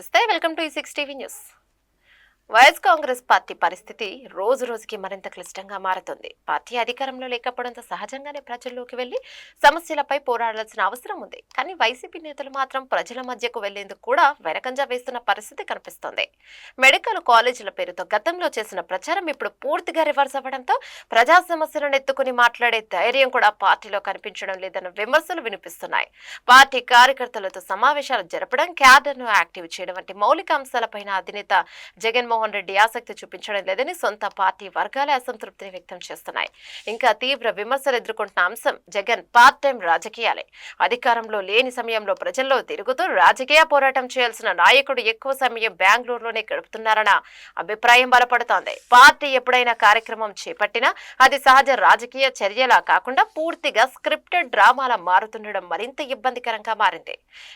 నమస్తే welcome to ఈ six TV news YS Congress party పరిస్థితి రోజు రోజుకి మరింత క్లిష్టంగా మారుతుంది. పార్టీ అధికారంలో లేకపోవడంతో సహజంగానే ప్రజల్లోకి వెళ్ళి సమస్యలపై పోరాడాల్సిన అవసరం ఉంది. కానీ వైసీపీ నేతలు మాత్రం ప్రజల మధ్యకు వెళ్ళేందుకు కూడా వెనకంజా వేస్తున్న పరిస్థితి కనిపిస్తోంది. మెడికల్ కాలేజీల పేరుతో గతంలో చేసిన ప్రచారం ఇప్పుడు పూర్తిగా రివర్స్ అవ్వడంతో ప్రజా సమస్యలను ఎత్తుకుని మాట్లాడే ధైర్యం కూడా పార్టీలో కనిపించడం లేదన్న విమర్శలు వినిపిస్తున్నాయి. పార్టీ కార్యకర్తలతో సమావేశాలు జరపడం క్యాడర్ను యాక్టివ్ చేయడం వంటి మౌలిక అంశాలపైన అధినేత జగన్మోహన్ రెడ్డి ఆసక్తి చూపించడం లేదని సొంత పార్టీ వర్గాలే అసంతృప్తిని వ్యక్తం చేస్తున్నాయి. ఇంకా తీవ్ర విమర్శలు ఎదుర్కొంటున్న అంశం జగన్ పార్ట్ టైం రాజకీయాలే. అధికారంలో లేని సమయంలో ప్రజల్లో తిరుగుతూ రాజకీయ పోరాటం చేయాల్సిన నాయకుడు ఎక్కువ సమయం బెంగళూరులోనే గడుపుతున్నారన్న అభిప్రాయం బలపడుతోంది. పార్టీ ఎప్పుడైనా కార్యక్రమం చేపట్టినా అది సహజ రాజకీయ చర్యలా కాకుండా పూర్తిగా స్క్రిప్టెడ్ డ్రామాలా మారుతుండడం మరింత ఇబ్బందికరంగా మారింది.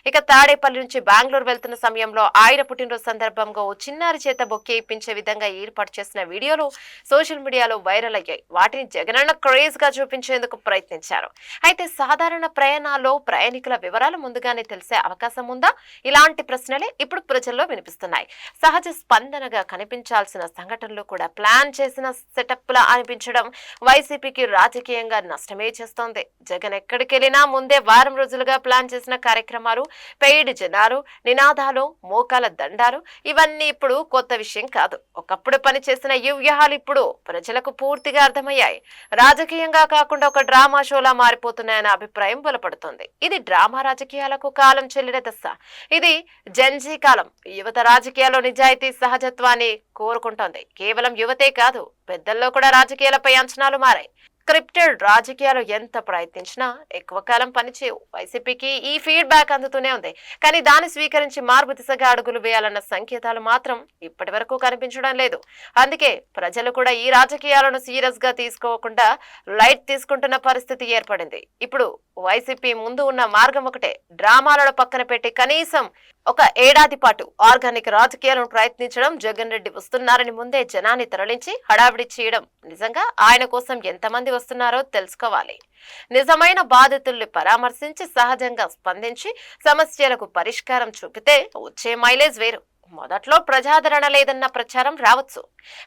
ఇక తాడేపల్లి నుంచి బెంగళూరు వెళ్తున్న సమయంలో ఆయన పుట్టినరోజు సందర్భంగా ఓ చిన్నారి చేత బొక్కే చేయించే విధంగా ఏర్పాటు చేసిన వీడియోలు సోషల్ మీడియాలో వైరల్ అయ్యాయి. వాటిని జగనన్న క్రేజ్గా చూపించేందుకు ప్రయత్నించారు. అయితే సాధారణ ప్రయాణాల్లో ప్రయాణికుల వివరాలు ముందుగానే తెలిసే అవకాశం ఉందా? ఇలాంటి ప్రశ్నలే ఇప్పుడు ప్రజల్లో వినిపిస్తున్నాయి. సహజ స్పందనగా కనిపించాల్సిన సంఘటనలు కూడా ప్లాన్ చేసిన సెటప్ లా అనిపించడం వైసీపీకి రాజకీయంగా నష్టమే చేస్తోంది. జగన్ ఎక్కడికెళ్ళినా ముందే వారం రోజులుగా ప్లాన్ చేసిన కార్యక్రమాలు పెయిడ్ జనాలు నినాదాలు మోకాల దండాలు ఇవన్నీ ఇప్పుడు కొత్త విషయం కాదు. ఒకప్పుడు పనిచేసిన ఈ వ్యూహాలు ఇప్పుడు ప్రజలకు పూర్తిగా అర్థమయ్యాయి. రాజకీయంగా కాకుండా ఒక డ్రామా షోలా మారిపోతున్నాయన్న అభిప్రాయం బలపడుతుంది. ఇది డ్రామా రాజకీయాలకు కాలం చెల్లిన దశ. ఇది జెన్జీ కాలం. యువత రాజకీయాల్లో నిజాయితీ సహజత్వాన్ని కోరుకుంటోంది. కేవలం యువతే కాదు పెద్దల్లో కూడా రాజకీయాలపై అంచనాలు మారాయి. స్క్రిప్టెడ్ రాజకీయాలు ఎంత ప్రయత్నించినా ఎక్కువ కాలం పనిచేయవు వైసీపీకి ఈ ఫీడ్బ్యాక్ అందుతూనే ఉంది. కానీ దాన్ని స్వీకరించి మార్పు దిశగా అడుగులు వేయాలన్న సంకేతాలు మాత్రం ఇప్పటి వరకు కనిపించడం లేదు. అందుకే ప్రజలు కూడా ఈ రాజకీయాలను సీరియస్గా తీసుకోకుండా లైట్ తీసుకుంటున్న పరిస్థితి ఏర్పడింది. ఇప్పుడు వైసీపీ ముందు ఉన్న మార్గం ఒకటే. డ్రామాలను పక్కన పెట్టి కనీసం ఒక ఏడాది పాటు ఆర్గానిక్ రాజకీయాలను ప్రయత్నించడం జగన్ రెడ్డి వస్తున్నారని ముందే జనాన్ని తరలించి హడావిడి చేయడం. నిజంగా ఆయన కోసం ఎంతమంది వస్తున్నారో తెలుసుకోవాలి. నిజమైన బాధితుల్ని పరామర్శించి సహజంగా స్పందించి సమస్యలకు పరిష్కారం చూపితే వచ్చే మైలేజ్ వేరు. మొదట్లో ప్రజాదరణ లేదన్న ప్రచారం రావచ్చు.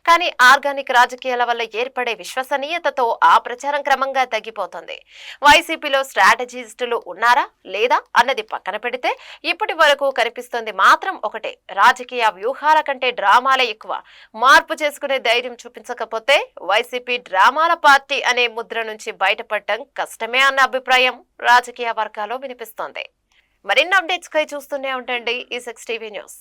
కానీ ఆర్గానిక్ రాజకీయాల వల్ల ఏర్పడే విశ్వసనీయతతో ఆ ప్రచారం క్రమంగా తగ్గిపోతుంది. వైసీపీలో స్ట్రాటజిస్టులు ఉన్నారా? లేదా? అన్నది పక్కన పెడితే ఇప్పటి వరకు కనిపిస్తుంది మాత్రం ఒకటే. రాజకీయ వ్యూహాల కంటే డ్రామాలే ఎక్కువ. మార్పు చేసుకునే ధైర్యం చూపించకపోతే వైసీపీ డ్రామాల పార్టీ అనే ముద్ర నుంచి బయటపడటం కష్టమే అన్న అభిప్రాయం రాజకీయ వర్గాల్లో వినిపిస్తోంది. మరిన్ని అప్డేట్స్ కై చూస్తూనే ఉండండి. ఈ సిక్స్ టీవీ న్యూస్.